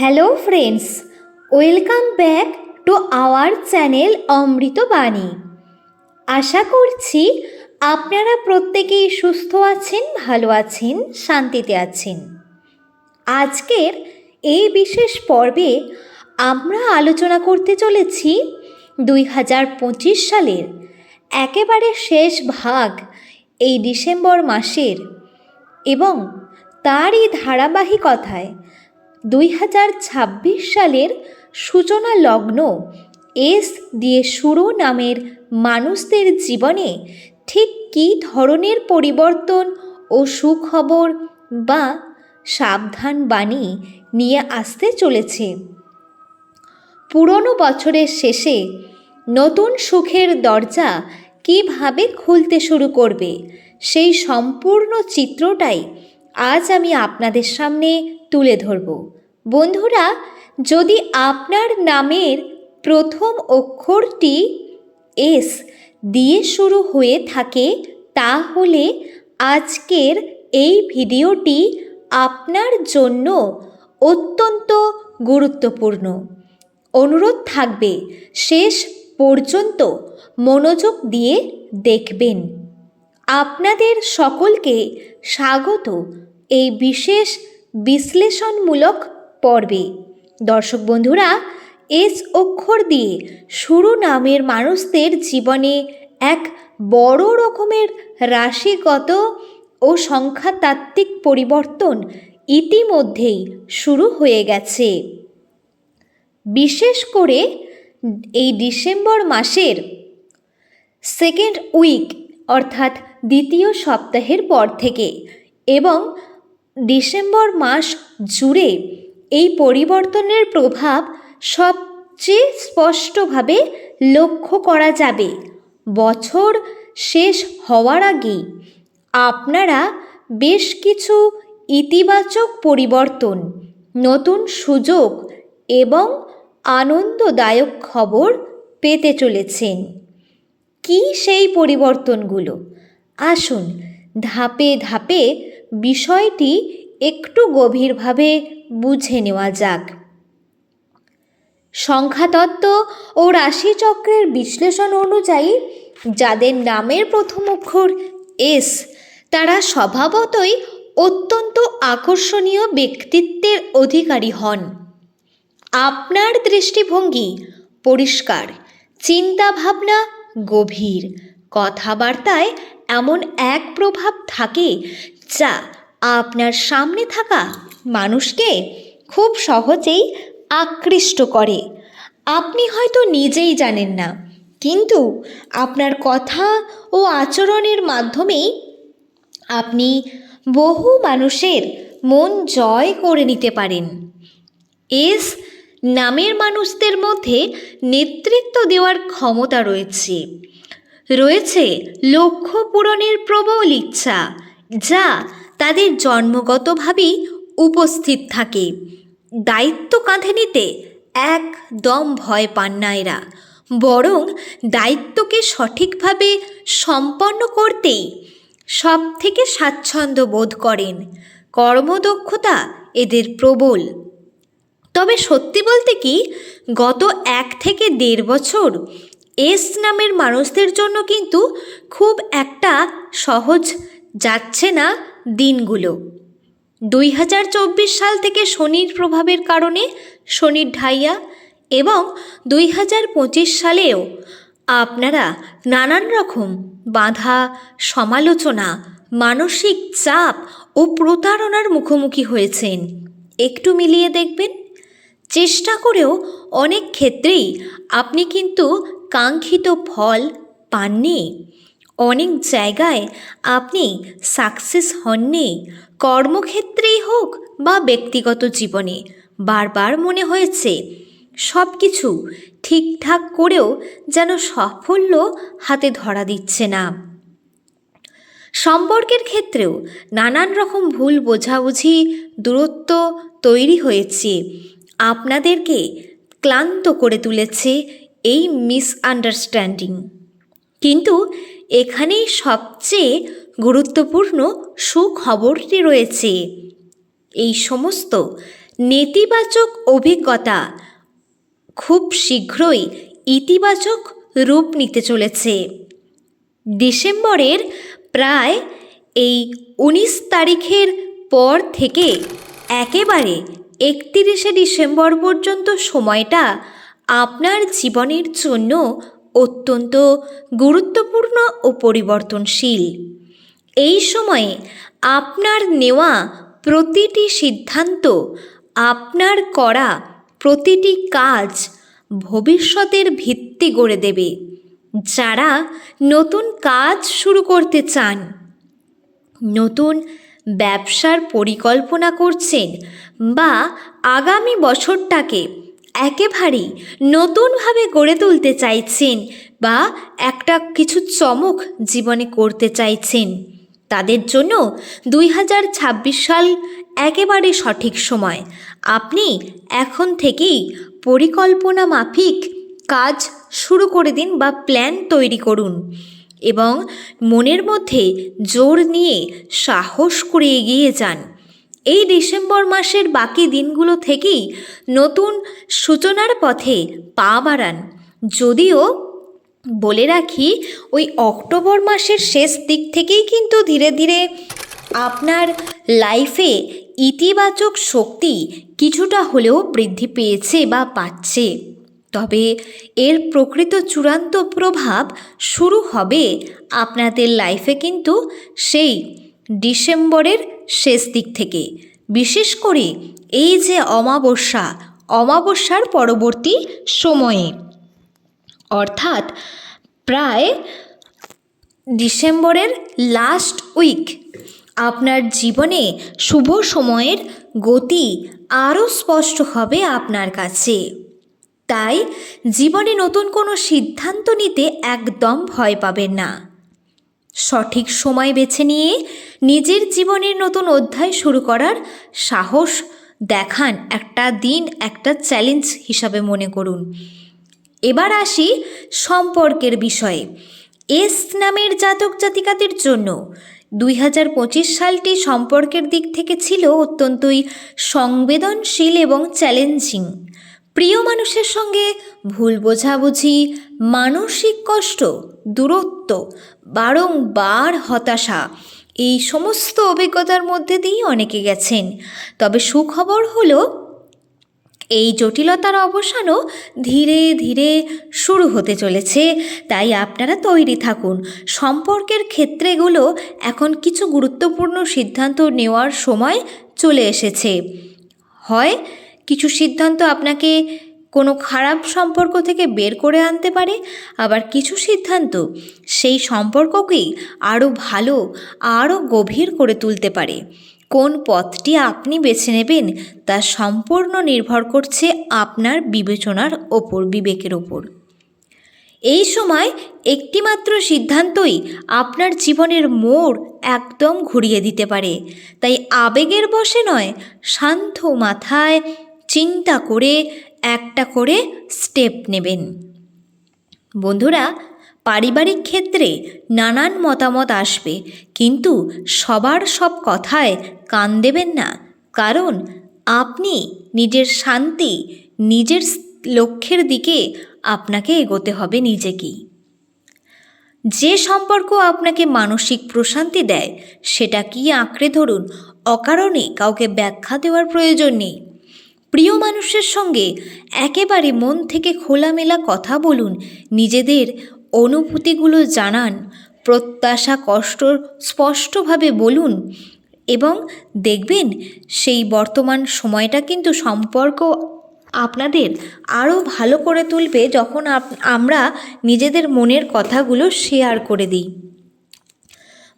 Hello friends welcome back to our channel Amritabani আশা করছি আপনারা প্রত্যেকেই সুস্থ আছেন, ভালো আছেন, শান্তিতে আছেন। আজকের এই বিশেষ পর্বে আমরা আলোচনা করতে চলেছি দুই হাজার পঁচিশ সালের একেবারে শেষ ভাগ এই ডিসেম্বর মাসের এবং তারই ধারাবাহিকতায় দুই হাজার ছাব্বিশ সালের সূচনা লগ্ন এস দিয়ে শুরু নামের মানুষদের জীবনে ঠিক কী ধরনের পরিবর্তন ও সুখবর বা সাবধান বাণী নিয়ে আসতে চলেছে? পুরনো বছরের শেষে নতুন সুখের দরজা কীভাবে খুলতে শুরু করবে? সেই সম্পূর্ণ চিত্রটাই আজ আমি আপনাদের সামনে তুলে ধরব। বন্ধুরা, যদি আপনার নামের প্রথম অক্ষরটি এস দিয়ে শুরু হয়ে থাকে, তাহলে আজকের এই ভিডিওটি আপনার জন্য অত্যন্ত গুরুত্বপূর্ণ। অনুরোধ থাকবে, শেষ পর্যন্ত মনোযোগ দিয়ে দেখবেন। আপনাদের সকলকে স্বাগত এই বিশেষ বিশ্লেষণমূলক পর্বে। দর্শক বন্ধুরা, এস অক্ষর দিয়ে শুরু নামের মানুষদের জীবনে এক বড় রকমের রাশিগত ও সংখ্যাতাত্ত্বিক পরিবর্তন ইতিমধ্যেই শুরু হয়ে গেছে। বিশেষ করে এই ডিসেম্বর মাসের সেকেন্ড উইক অর্থাৎ দ্বিতীয় সপ্তাহের পর থেকে এবং ডিসেম্বর মাস জুড়ে এই পরিবর্তনের প্রভাব সবচেয়ে স্পষ্টভাবে লক্ষ্য করা যাবে। বছর শেষ হওয়ার আগেই আপনারা বেশ কিছু ইতিবাচক পরিবর্তন, নতুন সুযোগ এবং আনন্দদায়ক খবর পেতে চলেছেন। কি সেই পরিবর্তনগুলো? আসুন, ধাপে ধাপে বিষয়টি একটু গভীরভাবে বুঝে নেওয়া যাক। সংখ্যাতত্ত্ব ও রাশিচক্রের বিশ্লেষণ অনুযায়ী, যাদের নামের প্রথম অক্ষর এস, তারা স্বভাবতই অত্যন্ত আকর্ষণীয় ব্যক্তিত্বের অধিকারী হন। আপনার দৃষ্টিভঙ্গি পরিষ্কার, চিন্তাভাবনা গভীর, কথাবার্তায় এমন এক প্রভাব থাকে যা আপনার সামনে থাকা মানুষকে খুব সহজেই আকৃষ্ট করে। আপনি হয়তো নিজেই জানেন না, কিন্তু আপনার কথা ও আচরণের মাধ্যমেই আপনি বহু মানুষের মন জয় করে নিতে পারেন। এস নামের মানুষদের মধ্যে নেতৃত্ব দেওয়ার ক্ষমতা রয়েছে। রয়েছে লক্ষ্য পূরণের প্রবল ইচ্ছা, যা তাদের জন্মগতভাবেই উপস্থিত থাকে। দায়িত্ব কাঁধে নিতে একদম ভয় পান না এরা। বরং দায়িত্বকে সঠিকভাবে সম্পন্ন করতেই সব থেকে স্বাচ্ছন্দ্য বোধ করেন। কর্মদক্ষতা এদের প্রবল। তবে সত্যি বলতে কি, গত এক থেকে দেড় বছর এস নামের মানুষদের জন্য কিন্তু খুব একটা সহজ যাচ্ছে না দিনগুলো। দুই হাজার চব্বিশ সাল থেকে শনির প্রভাবের কারণে শনির ঢাইয়া এবং দুই হাজার পঁচিশ সালেও আপনারা নানান রকম বাধা, সমালোচনা, মানসিক চাপ ও প্রতারণার মুখোমুখি হয়েছেন। একটু মিলিয়ে দেখবেন। চেষ্টা করেও অনেক ক্ষেত্রেই আপনি কিন্তু কাঙ্ক্ষিত ফল পাননি। অনেক জায়গায় আপনি সাকসেস হননি। কর্মক্ষেত্রেই হোক বা ব্যক্তিগত জীবনে, বারবার মনে হয়েছে সব কিছু ঠিকঠাক করেও যেন সাফল্য হাতে ধরা দিচ্ছে না। সম্পর্কের ক্ষেত্রেও নানান রকম ভুল বোঝাবুঝি, দূরত্ব তৈরি হয়েছে। আপনাদেরকে ক্লান্ত করে তুলেছে এই মিসআন্ডারস্ট্যান্ডিং কিন্তু এখানেই সবচেয়ে গুরুত্বপূর্ণ সুখবরটি রয়েছে। এই সমস্ত নেতিবাচক অভিজ্ঞতা খুব শীঘ্রই ইতিবাচক রূপ নিতে চলেছে। ডিসেম্বরের প্রায় এই উনিশ তারিখের পর থেকে একেবারে একতিরিশে ডিসেম্বর পর্যন্ত সময়টা আপনার জীবনের জন্য অত্যন্ত গুরুত্বপূর্ণ ও পরিবর্তনশীল। এই সময়ে আপনার নেওয়া প্রতিটি সিদ্ধান্ত, আপনার করা প্রতিটি কাজ ভবিষ্যতের ভিত্তি গড়ে দেবে। যারা নতুন কাজ শুরু করতে চান, নতুন ব্যবসার পরিকল্পনা করছেন বা আগামী বছরটাকে একেবারেই নতুনভাবে গড়ে তুলতে চাইছেন বা একটা কিছু চমক জীবনে করতে চাইছেন। তাদের জন্য দুই হাজার ছাব্বিশ সাল একেবারে সঠিক সময়। আপনি এখন থেকেই পরিকল্পনা মাফিক কাজ শুরু করে দিন বা প্ল্যান তৈরি করুন এবং মনের মধ্যে জোর নিয়ে সাহস করে এগিয়ে যান। এই ডিসেম্বর মাসের বাকি দিনগুলো থেকেই নতুন সূচনার পথে পা বাড়ান। যদিও বলে রাখি, ওই অক্টোবর মাসের শেষ দিক থেকেই কিন্তু ধীরে ধীরে আপনার লাইফে ইতিবাচক শক্তি কিছুটা হলেও বৃদ্ধি পেয়েছে বা পাচ্ছে। তবে এর প্রকৃত চূড়ান্ত প্রভাব শুরু হবে আপনাদের লাইফে কিন্তু সেই ডিসেম্বরের শেষ দিক থেকে। বিশেষ করে এই যে অমাবস্যা, অমাবস্যার পরবর্তী সময়ে। অর্থাৎ প্রায় ডিসেম্বরের লাস্ট উইক আপনার জীবনে শুভ সময়ের গতি আরও স্পষ্ট হবে আপনার কাছে। তাই জীবনে নতুন কোনো সিদ্ধান্ত নিতে একদম ভয় পাবেন না। সঠিক সময় বেছে নিয়ে নিজের জীবনের নতুন অধ্যায় শুরু করার সাহস দেখান একটা দিন, একটা চ্যালেঞ্জ হিসাবে মনে করুন। এবার আসি সম্পর্কের বিষয়ে। এস নামের জাতক জাতিকাদের জন্য দুই হাজার পঁচিশ সালটি সম্পর্কের দিক থেকে ছিল অত্যন্তই সংবেদনশীল এবং চ্যালেঞ্জিং প্রিয় মানুষের সঙ্গে ভুল বোঝাবুঝি, মানসিক কষ্ট দূরত্ব, বারংবার হতাশা, এই সমস্ত অভিজ্ঞতার মধ্যে দিয়েই অনেকে গেছেন। তবে সুখবর হলো, এই জটিলতার অবসানও ধীরে ধীরে শুরু হতে চলেছে। তাই আপনারা তৈরি থাকুন। সম্পর্কের ক্ষেত্রেগুলো এখন কিছু গুরুত্বপূর্ণ সিদ্ধান্ত নেওয়ার সময় চলে এসেছে। হয়, কিছু সিদ্ধান্ত আপনাকে কোনো খারাপ সম্পর্ক থেকে বের করে আনতে পারে? আবার কিছু সিদ্ধান্ত সেই সম্পর্ককেই আরও ভালো আরও গভীর করে তুলতে পারে। কোন পথটি আপনি বেছে নেবেন তা সম্পূর্ণ নির্ভর করছে আপনার বিবেচনার ওপর, বিবেকের ওপর। এই সময় একটিমাত্র সিদ্ধান্তই আপনার জীবনের মোড় একদম ঘুরিয়ে দিতে পারে। তাই আবেগের বসে নয়, শান্ত মাথায় চিন্তা করে একটা করে স্টেপ নেবেন। বন্ধুরা, পারিবারিক ক্ষেত্রে নানান মতামত আসবে, কিন্তু সবার সব কথায় কান দেবেন না। কারণ, আপনি নিজের শান্তি, নিজের লক্ষ্যের দিকে আপনাকে এগোতে হবে নিজেকেই। যে সম্পর্ক আপনাকে মানসিক প্রশান্তি দেয়, সেটা কি আঁকড়ে ধরুন, অকারণে কাউকে ব্যাখ্যা দেওয়ার প্রয়োজন নেই। প্রিয় মানুষের সঙ্গে একেবারে মন থেকে খোলামেলা কথা বলুন। নিজেদের অনুভূতিগুলো জানান, প্রত্যাশা, কষ্ট স্পষ্টভাবে বলুন এবং দেখবেন সেই বর্তমান সময়টা কিন্তু সম্পর্ক আপনাদের আরও ভালো করে তুলবে যখন আমরা নিজেদের মনের কথাগুলো শেয়ার করে দিই।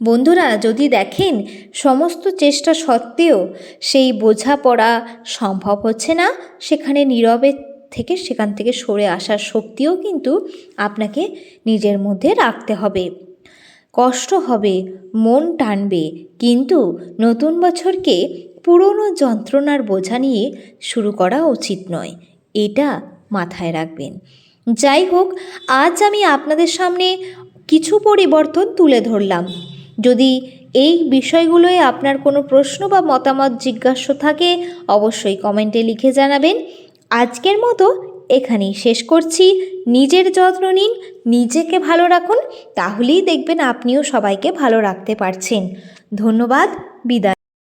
বন্ধুরা, যদি দেখেন সমস্ত চেষ্টা সত্ত্বেও সেই বোঝাপড়া সম্ভব হচ্ছে না, সেখানে নীরবে থেকে সেখান থেকে সরে আসার শক্তিও কিন্তু আপনাকে নিজের মধ্যে রাখতে হবে। কষ্ট হবে, মন টানবে, কিন্তু নতুন বছরকে পুরনো যন্ত্রণার বোঝা নিয়ে শুরু করা উচিত নয়, এটা মাথায় রাখবেন। যাই হোক, আজ আমি আপনাদের সামনে কিছু পরিবর্তন তুলে ধরলাম। যদি এই বিষয়গুলোয় আপনার কোনো প্রশ্ন বা মতামত জিজ্ঞাস্য থাকে, অবশ্যই কমেন্টে লিখে জানাবেন। আজকের মতো এখানেই শেষ করছি। নিজের যত্ন নিন, নিজেকে ভালো রাখুন। তাহলেই দেখবেন আপনিও সবাইকে ভালো রাখতে পারছেন। ধন্যবাদ, বিদায়।